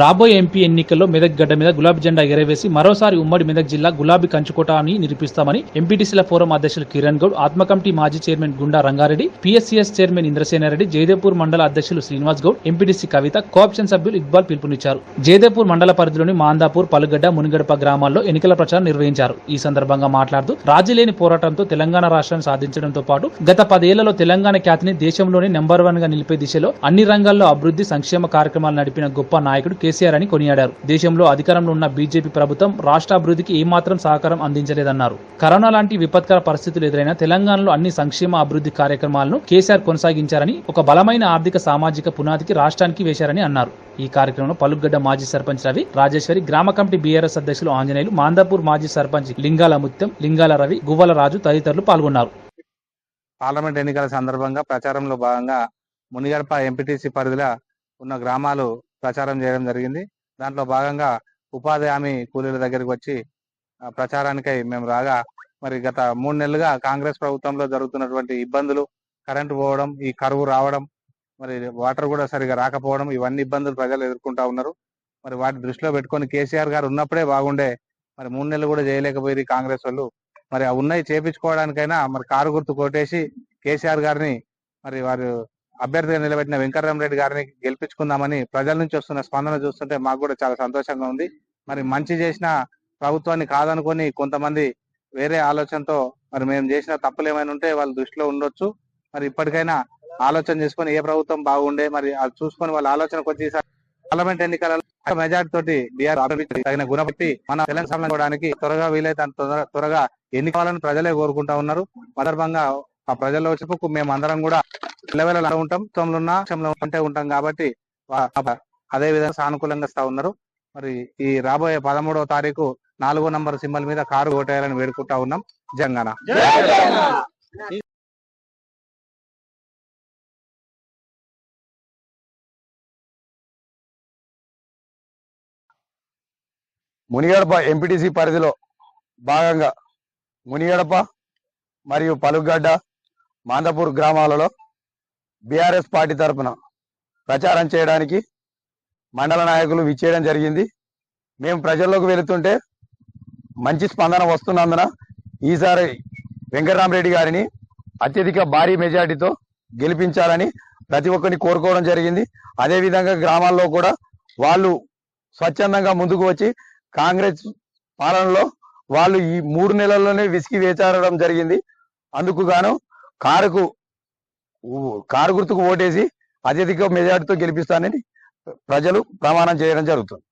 రాబోయే ఎంపీ ఎన్నికల్లో మెదక్ గడ్డ మీద గులాబీ జెండా ఎగరవేసి మరోసారి ఉమ్మడి మెదక్ జిల్లా గులాబీ కంచుకోట అని నిరూపిస్తామని ఎంపీటీసీల ఫోరం అధ్యక్షులు కిరణ్ గౌడ్ ఆత్మ కమిటీ మాజీ chairman Gunda Rangareddy PSCS chairman Indrasenareddy Jayadepur మండల అధ్యక్షులు శ్రీనివాస్ గౌడ్ ఎంపీటీసీ కవిత కోఆప్షన్ సభ్యులు ఇక్బాల్ పిలుపునిచ్చారు. జయదేపూర్ మండల పరిధిలోని మాందాపూర్ పలుగడ్డ మునిగడప గ్రామాల్లో ఎన్నికల ప్రచారం నిర్వహించారు. ఈ సందర్భంగా మాట్లాడుతూ రాజీలేని పోరాటంతో తెలంగాణ రాష్ట్రాన్ని సాధించడంతో పాటు గత పదేళ్ళలో తెలంగాణ ఖ్యాతిని దేశంలోనే నెంబర్ వన్గా నిలిపే దిశలో అన్ని రంగాల్లో అభివృద్ధి సంక్షేమ కార్యక్రమాలు నడిపిన గొప్ప నాయకుడు కేసీఆర్ అని కొనియాడారు. దేశంలో అధికారంలో ఉన్న బీజేపీ ప్రభుత్వం రాష్ట్ర అభివృద్ధికి ఏమాత్రం సహకారం అందించలేదన్నారు. కరోనా లాంటి విపత్కర పరిస్థితులు ఎదురైన తెలంగాణలో అన్ని సంక్షేమ అభివృద్ధి కార్యక్రమాలను కేసీఆర్ కొనసాగించారని ఒక బలమైన ఆర్థిక సామాజిక పునాదికి రాష్ట్రానికి వేశారని అన్నారు. ఈ కార్యక్రమంలో పలుగడ్డ మాజీ సర్పంచ్ రవి రాజేశ్వరి గ్రామ కమిటీ బీఆర్ఎస్ అధ్యక్షులు ఆంజనేయులు మాందాపూర్ మాజీ సర్పంచ్ లింగాల ముత్యం లింగాల రవి గువ్వల రాజు తదితరులు పాల్గొన్నారు. పార్లమెంట్ ఎన్నికల సందర్భంగా ప్రచారంలో భాగంగా మునిగడప ఎంపీటీసీ పరిధిలో ఉన్న గ్రామాలు ప్రచారం చేయడం జరిగింది. దాంట్లో భాగంగా ఉపాధి హామీ కూలీల దగ్గరికి వచ్చి ప్రచారానికై మేము రాగా మరి గత మూడు నెలలుగా కాంగ్రెస్ ప్రభుత్వంలో జరుగుతున్నటువంటి ఇబ్బందులు కరెంటు పోవడం ఈ కరువు రావడం మరి వాటర్ కూడా సరిగా రాకపోవడం ఇవన్నీ ఇబ్బందులు ప్రజలు ఎదుర్కొంటా ఉన్నారు. మరి వాటి దృష్టిలో పెట్టుకొని కేసీఆర్ గారు ఉన్నప్పుడే బాగుండే మరి మూడు నెలలు కూడా చేయలేకపోయి కాంగ్రెస్ వాళ్ళు. మరి ఆ ఉన్నాయి చేపించుకోవడానికైనా మరి కారు గుర్తు కొట్టేసి కేసీఆర్ గారిని మరి వారు అభ్యర్థిగా నిలబెట్టిన వెంకటరామరెడ్డి గారిని గెలిపించుకుందామని ప్రజల నుంచి వస్తున్న స్పందన చూస్తుంటే మాకు కూడా చాలా సంతోషంగా ఉంది. మరి మంచి చేసిన ప్రభుత్వాన్ని కాదనుకొని కొంతమంది వేరే ఆలోచనతో మరి మేము చేసిన తప్పులు ఏమైనా ఉంటే వాళ్ళ దృష్టిలో ఉండొచ్చు. మరి ఇప్పటికైనా ఆలోచన చేసుకొని ఏ ప్రభుత్వం బాగుండే మరి అది చూసుకొని వాళ్ళ ఆలోచనకు వచ్చి పార్లమెంట్ ఎన్నికలలో మెజార్టీ తోటి బీఆర్ తగిన గుణపట్టి మన తెలంగాణ త్వరగా వీలైతే అంత త్వరగా ఎన్నికలను ప్రజలే కోరుకుంటా ఉన్నారు. సందర్భంగా ఆ ప్రజల్లో చెప్పుకు మేము అందరం కూడా లెవెల్ ఉంటాం తొమ్మిది ఉన్నా పక్షంలో ఉంటే ఉంటాం కాబట్టి అదే విధంగా సానుకూలంగా వస్తా ఉన్నారు. మరి ఈ రాబోయే పదమూడవ తారీఖు నాలుగో నంబర్ సింబల్ మీద కారు ఓటేయాలని వేడుకుంటా ఉన్నాం. జంగాన మునిగడప ఎంపీటీసీ పరిధిలో భాగంగా మునిగడప మరియు పలుగడ్డ మాందపూర్ గ్రామాలలో బీఆర్ఎస్ పార్టీ తరపున ప్రచారం చేయడానికి మండల నాయకులు విచ్చేయడం జరిగింది. మేము ప్రజల్లోకి వెళుతుంటే మంచి స్పందన వస్తున్నందున ఈసారి వెంకటరామరెడ్డి గారిని అత్యధిక భారీ మెజార్టీతో గెలిపించాలని ప్రతి ఒక్కరిని కోరుకోవడం జరిగింది. అదేవిధంగా గ్రామాల్లో కూడా వాళ్ళు స్వచ్ఛందంగా ముందుకు వచ్చి కాంగ్రెస్ పాలనలో వాళ్ళు ఈ మూడు నెలల్లోనే విసిగి వేచారడం జరిగింది. అందుకు గాను కారుకు కారు గుర్తుకు ఓటేసి అత్యధిక మెజార్టీతో గెలిపిస్తానని ప్రజలు ప్రమాణం చేయడం జరుగుతుంది.